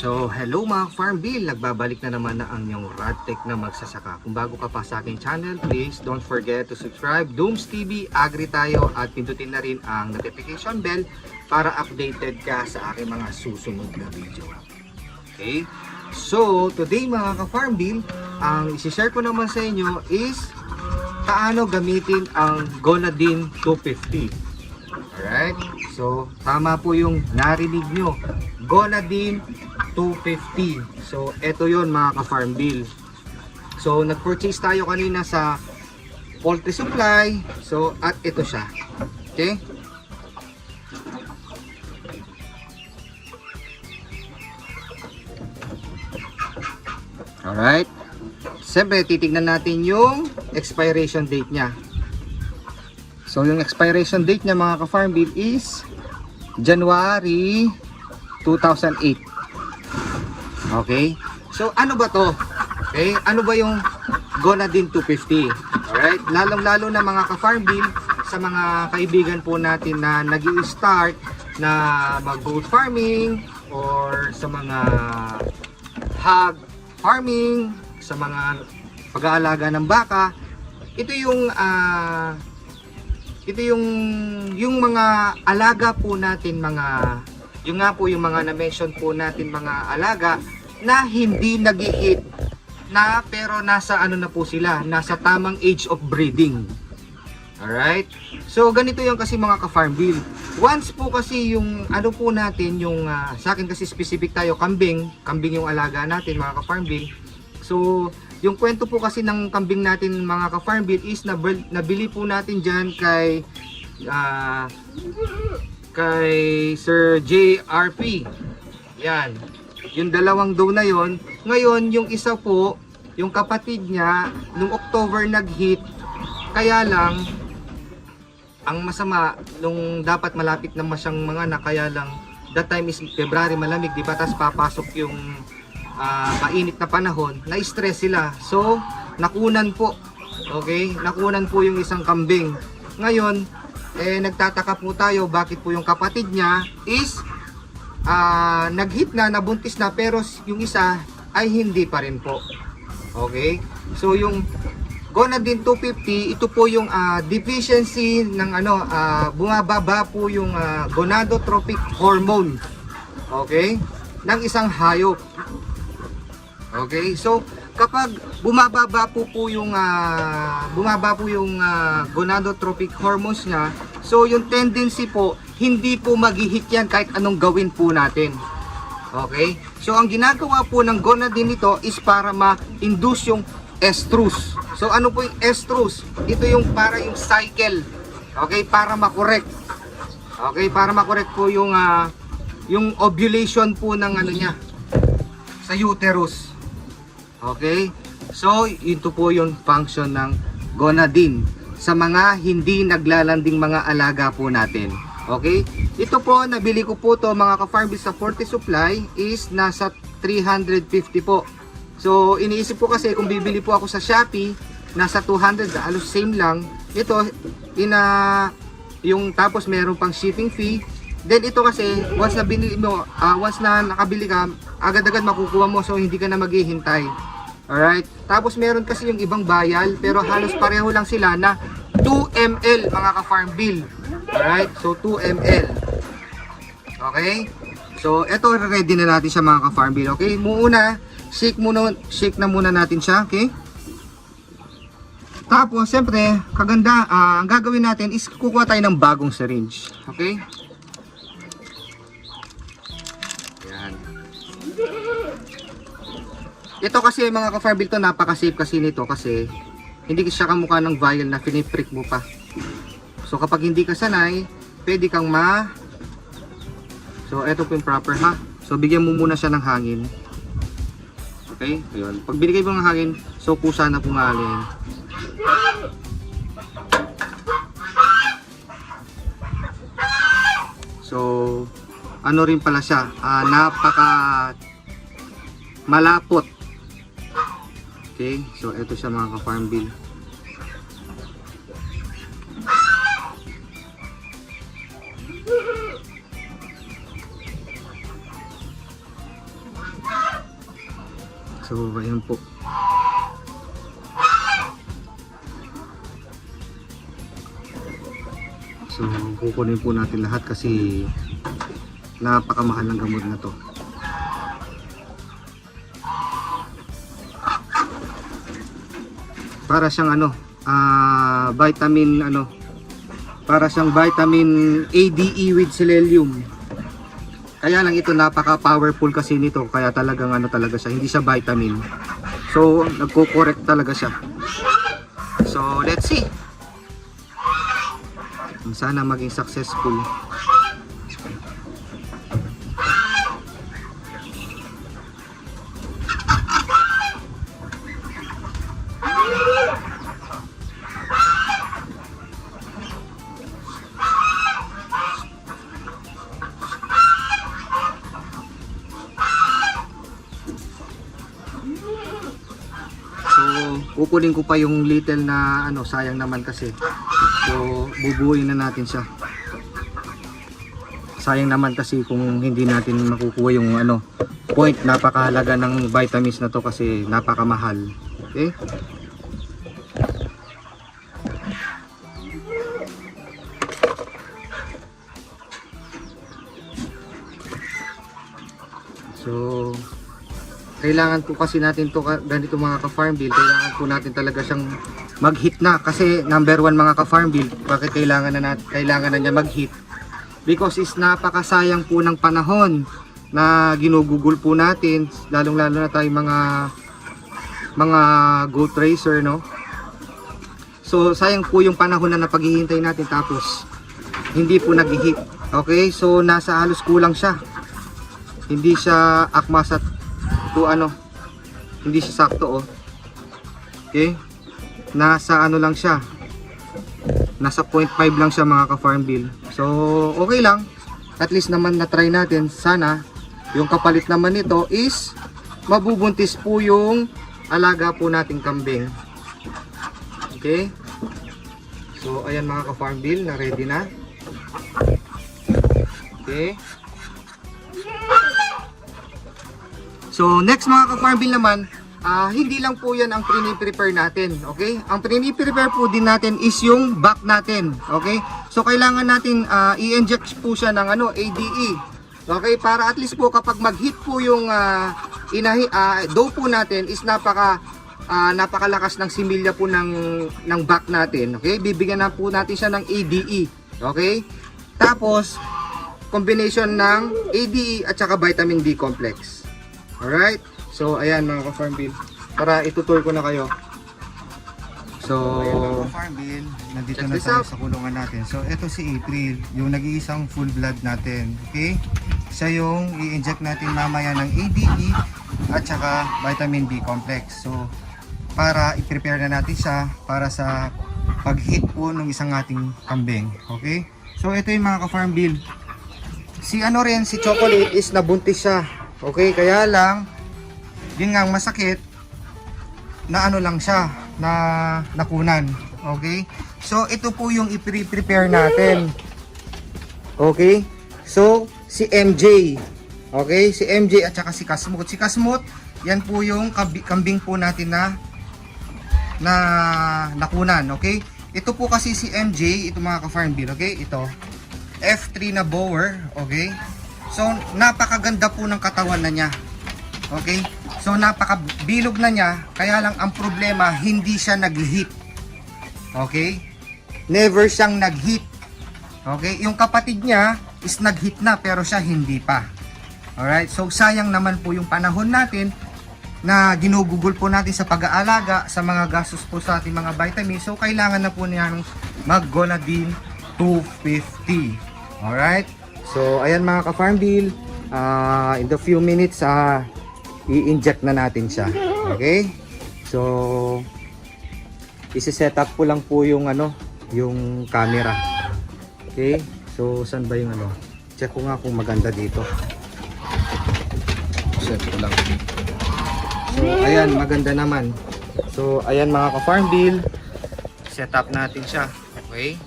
So, hello mga Farm Bill! Nagbabalik na naman na ang yung Radtech na magsasaka. Kung bago ka pa sa aking channel, please don't forget to subscribe. Dooms TV, Agri tayo at pindutin na rin ang notification bell para updated ka sa aking mga susunod na video. Okay? So, today mga ka-Farm Bill, ang isi-share ko naman sa inyo is paano gamitin ang Gonadin 250. Alright? So, tama po yung narinig nyo. Gonadin 250. So, eto yon mga ka-farm bill. So, nag-purchase tayo kanina sa poultry supply. So, at ito siya. Okay? Alright. Siyempre, titignan natin yung expiration date niya. So, yung expiration date niya mga ka-farm bill is January 2008. Okay? So, ano ba to? Okay? Ano ba yung Gonadin 250? Alright? Lalong-lalo na mga ka-farm bill sa mga kaibigan po natin na nag start na mag-goat farming or sa mga hog farming, sa mga pag-aalaga ng baka, ito yung ah, ito yung yung mga alaga po natin mga yung nga po yung mga na-mention po natin mga alaga na hindi nag-hit na pero nasa ano na po sila, nasa tamang age of breeding. Alright? So ganito yung kasi mga ka-farm bill. Once po kasi yung ano po natin yung ah, sa akin kasi specific tayo kambing, kambing yung alaga natin mga ka-farm bill. So yung kwento po kasi ng kambing natin mga ka-farm bill is nabil- nabili po natin diyan kay ah, kay Sir JRP. Yan. Yung dalawang doe na yon. Ngayon, yung isa po, yung kapatid niya, nung October nag-hit, kaya lang, ang masama, nung dapat malapit na masyang mga na, kaya lang, that time is February malamig, di ba? Tapos papasok yung ah, mainit na panahon, na-stress sila. So, nakunan po. Okay? Nakunan po yung isang kambing. Ngayon, eh, nagtataka po tayo bakit po yung kapatid niya is ah, nag-hit na, nabuntis na, pero yung isa ay hindi pa rin po. Okay? So, yung Gonadin 250, ito po yung ah, deficiency ng ano, ah, bumababa po yung ah, gonadotropic hormone. Okay? Ng isang hayop. Okay? So, kapag bumababa po po yung ah, bumaba po yung ah, gonadotropic hormones niya, so yung tendency po hindi po maghihit yan kahit anong gawin po natin. Okay? So ang ginagawa po ng gonadin nito is para ma-induce yung estrus. So ano po yung estrus? Ito yung para yung cycle. Okay? Para makorek. Okay? Para makorek po yung ah, yung ovulation po ng ano niya sa uterus. Okay? So, ito po yung function ng gonadin sa mga hindi naglalanding mga alaga po natin. Okay? Ito po, nabili ko po to mga ka-farm bill sa Forte Supply is nasa 350 po. So, iniisip ko kasi kung bibili po ako sa Shopee, nasa 200, halos same lang. Ito, ina yung tapos meron pang shipping fee. Then ito kasi, once na binili mo, ah, once na nakabili ka, agad-agad makukuha mo so hindi ka na maghihintay. Alright? Tapos meron kasi yung ibang bayal, pero halos pareho lang sila na 2 ml mga ka-farm bill. Alright? So 2 ml. Okay? So ito ready na natin siya mga ka-farm bill. Okay? Muna, shake muna, shake na muna natin siya. Okay? Tapos, siyempre, kaganda, ah, ang gagawin natin is kukuha tayo ng bagong syringe. Okay? Yan. Ito kasi mga ka-farm bill to, napaka-safe kasi nito kasi hindi siya kamukha ng vial na piniprick mo pa. So kapag hindi ka sanay, pwede kang ma... So ito po yung proper ha. So bigyan mo muna siya ng hangin. Okay? Ayun. Pag binigay mo ng hangin, so kusa na pumalin. So, ano rin pala siya, ah, napaka malapot. Okay, so ito siya mga ka-farm bill. So, ayan po. So, kukunin po natin lahat kasi napakamahal ng gamot na to. Para siyang ano, ah vitamin ano, para siyang vitamin ADE with selenium. Kaya lang ito napaka-powerful kasi nito kaya talagang ano talaga siya, hindi siya vitamin. So, nagko-correct talaga siya. So, let's see. Sana maging successful. Kukunin ko pa yung little na ano, sayang naman kasi. So, bubuuin na natin siya. Sayang naman kasi kung hindi natin makukuha yung ano, point napakahalaga ng vitamins na to kasi napakamahal. Okay? So, kailangan po kasi natin to ganito mga ka-farm bill kailangan po natin talaga siyang mag-hit na. Kasi number one mga ka-farm bill bakit kailangan na natin kailangan na niya mag-hit? Because is napakasayang po ng panahon na ginugugol po natin lalong lalo na tayo mga mga goat racer no? So sayang po yung panahon na napaghihintay natin tapos hindi po nag-hit. Okay? So nasa halos kulang siya. Hindi siya akma sa to ano hindi siya sakto oh. Okay? Nasa ano lang siya. Nasa 0.5 lang siya mga ka-farm bill. So okay lang. At least naman na try natin. Sana yung kapalit naman nito is mabubuntis po yung alaga po nating kambing. Okay? So ayan mga ka-farm bill na ready na. Okay So next mga ka-farm bill naman, ah, hindi lang po yan ang prepare natin, okay? Ang prepare po din natin is yung back natin, okay? So kailangan natin ah, i-inject po siya ng ano, ADE. Okay, para at least po kapag mag-hit po yung ah, inahi ah, dough po natin is napaka ah, napakalakas ng similya po ng ng back natin, okay? Bibigyan na po natin siya ng ADE, okay? Tapos combination ng ADE at saka vitamin D complex. Alright? So, ayan mga ka-farm bill. Para itutur ko na kayo. So, mga ka-farm bill. Nandito na tayo out. sa kulungan natin. So, ito si April. Yung nag-iisang full blood natin. Okay? Siya yung i-inject natin mamaya ng ADE at saka vitamin B complex. So, para i-prepare na natin siya para sa pag-hit po ng isang ating kambing. Okay? So, ito yung mga ka-farm bill. Si ano rin, si Chocolate is nabuntis siya. Okay, kaya lang, yun nga masakit, na ano lang siya, na nakunan. Okay? So, ito po yung i-prepare natin. Okay? So, si MJ. Okay? Si MJ at saka si Kasmut. Si Kasmut, yan po yung kambing po natin na na nakunan. Okay? Ito po kasi si MJ, ito mga ka-farm bill. Okay? Ito. F3 na bower. Okay? So, napakaganda po ng katawan na niya. Okay? So, napakabilog na niya. Kaya lang ang problema, hindi siya nag-hit. Okay? Never siyang nag-hit. Okay? Yung kapatid niya is nag-hit na pero siya hindi pa. Alright? So, sayang naman po yung panahon natin na ginugugol po natin sa pag-aalaga sa mga gastos po sa ating mga vitamins. So, kailangan na po niya ng mag-Gonadin 250. Alright? So, ayan mga ka-farm bill. Ah, in the few minutes, ah, i-inject na natin siya. Okay? So, isi-set up ko lang po yung ano, yung camera. Okay? So, saan ba yung ano? Check ko nga kung maganda dito. Set ko lang. So, ayan, maganda naman. So, ayan mga ka-farm bill. Set up natin siya. Okay?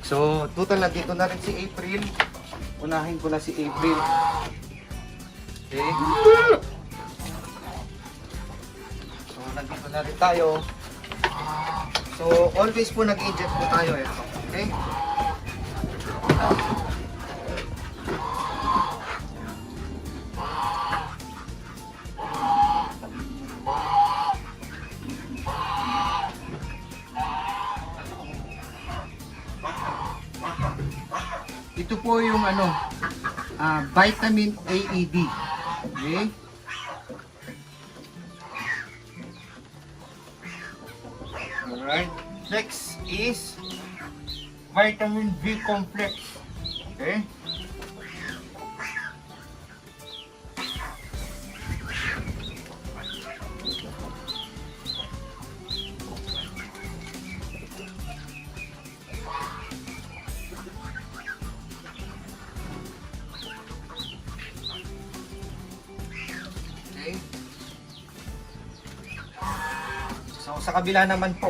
So, total na dito na rin si April unahin ko na si April. Okay? So, nandito na rin tayo. So, always po nag-inject po tayo eh. Okay? Po yung ano, ah, vitamin AED. Okay? Alright. Next is vitamin B complex. Okay. Sa kabila naman po.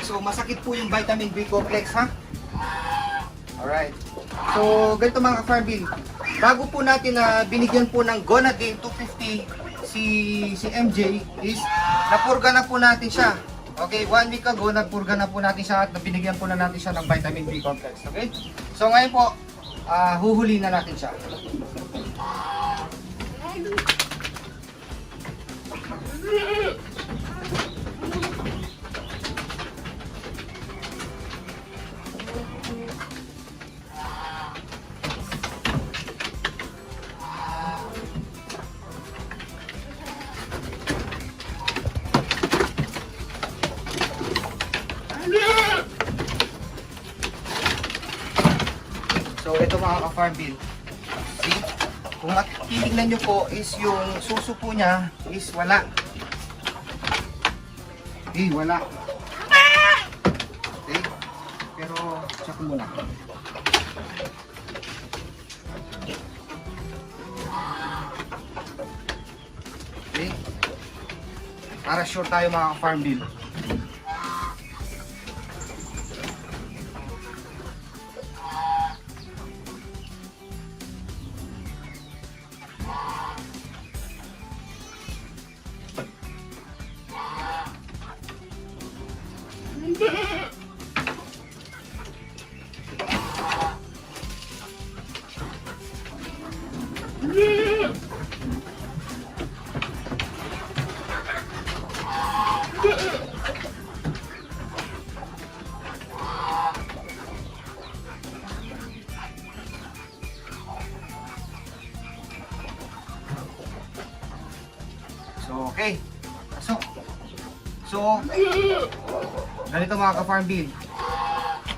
So masakit po yung vitamin B complex ha. Alright. So ganito mga ka-farm bill. Bago po natin na binigyan po ng Gonadin 250 si si MJ is napurga na po natin siya. Okay, one week ago napurga na po natin siya at binigyan po na natin siya ng vitamin B complex. Okay? So ngayon po, ah, huhuli na natin siya. So ito mga ka-farm bill. See? Kung titignan nyo po is yung suso po niya is wala. Eh, wala. Okay? Pero check muna. Okay? Para sure tayo mga ka-farm bill. So, ganito mga ka-farm bill.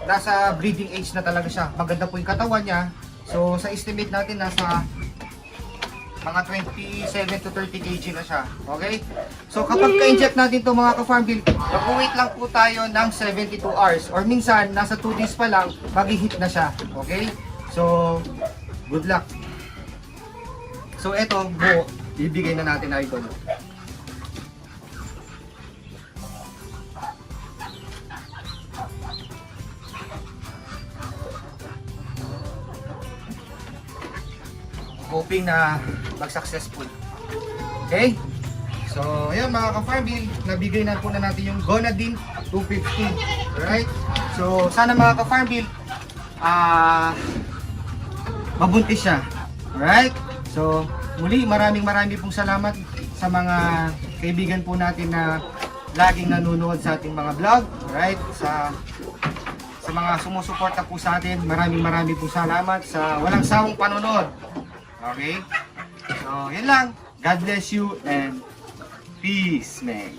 Nasa breeding age na talaga siya. Maganda po yung katawan niya. So, sa estimate natin, nasa mga 27 to 30 kg na siya. Okay? So, kapag ka-inject natin to mga ka-farm bill, mag-wait lang po tayo ng 72 hours. Or minsan, nasa 2 days pa lang, mag-hit na siya. Okay? So, good luck. So, eto, buo. Ibigay na natin na ito. Hoping na mag-successful. Okay? So, ayun mga ka-farm nabigay na po na natin yung Gonadin 250. Alright? So, sana mga ka-farm ah, mabuntis siya. Alright? So, muli, maraming maraming pong salamat sa mga kaibigan po natin na laging nanonood sa ating mga vlog. Alright? Sa sa mga sumusuporta po sa atin, maraming maraming po salamat sa walang sawang panonood. Okay? So, yun lang. God bless you and peace, man.